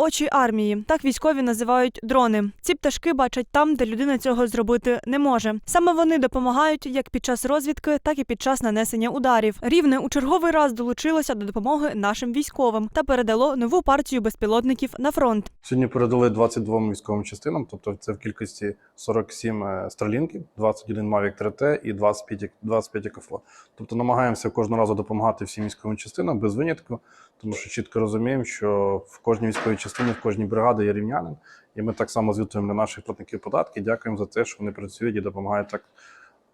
очі армії. Так військові називають дрони. Ці пташки бачать там, де людина цього зробити не може. Саме вони допомагають як під час розвідки, так і під час нанесення ударів. Рівне у черговий раз долучилося до допомоги нашим військовим та передало нову партію безпілотників на фронт. Сьогодні передали 22 військовим частинам, тобто це в кількості 47 стрілінків, 21 Mavic 3T і 25, як- 25 ЕКФО. Тобто намагаємося кожного разу допомагати всім військовим частинам без винятку, тому що чітко розуміємо, що в кожній військовій частині, в кожній бригаді є рівнянин, і ми так само звітуємо для наших платників податки. Дякуємо за те, що вони працюють і допомагають так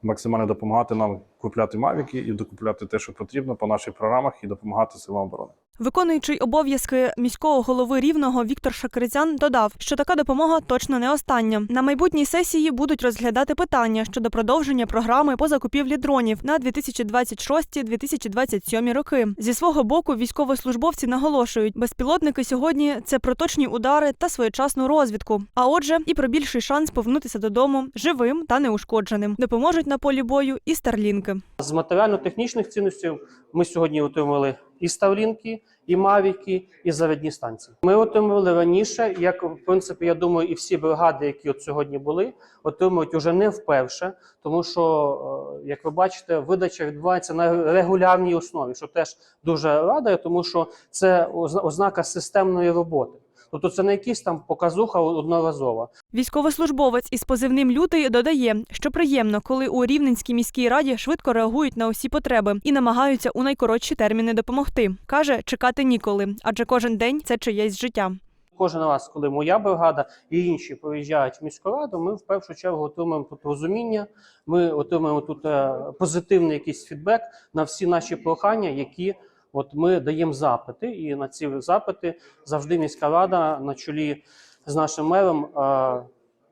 максимально допомагати нам купляти мавіки і докупляти те, що потрібно по наших програмах, і допомагати силам оборони. Виконуючий обов'язки міського голови рівного Віктор Шакрицян додав, що така допомога точно не остання. На майбутній сесії будуть розглядати питання щодо продовження програми по закупівлі дронів на 2026-2027 роки. Зі свого боку, військовослужбовці наголошують, безпілотники сьогодні це про точні удари та своєчасну розвідку. А отже, і про більший шанс повернутися додому живим та неушкодженим. Допоможуть на полі бою і старлінки. З матеріально-технічних цінностей ми сьогодні отримали і Ставлінки, і Мавіки, і зарядні станції. Ми отримували раніше, як в принципі, я думаю, і всі бригади, які от сьогодні були, отримують уже не вперше, тому що, е, як ви бачите, видача відбувається на регулярній основі, що теж дуже радує, тому що це ознака системної роботи. Тобто це не якісь там показуха одноразова. Військовослужбовець із позивним лютий додає, що приємно, коли у Рівненській міській раді швидко реагують на усі потреби і намагаються у найкоротші терміни допомогти. каже, чекати ніколи, адже кожен день це чиєсь життя. Кожен раз, коли моя бригада і інші приїжджають в міську раду, ми в першу чергу отримуємо тут розуміння. Ми отримуємо тут е, позитивний якийсь фідбек на всі наші прохання, які от ми даємо запити. І на ці запити завжди міська рада на чолі з нашим мером е,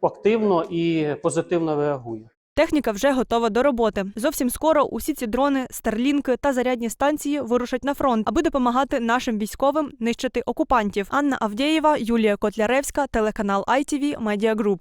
активно і позитивно реагує. Техніка вже готова до роботи. Зовсім скоро усі ці дрони, старлінки та зарядні станції вирушать на фронт, аби допомагати нашим військовим нищити окупантів. Анна Авдєєва, Юлія Котляревська, телеканал ITV, Media Group.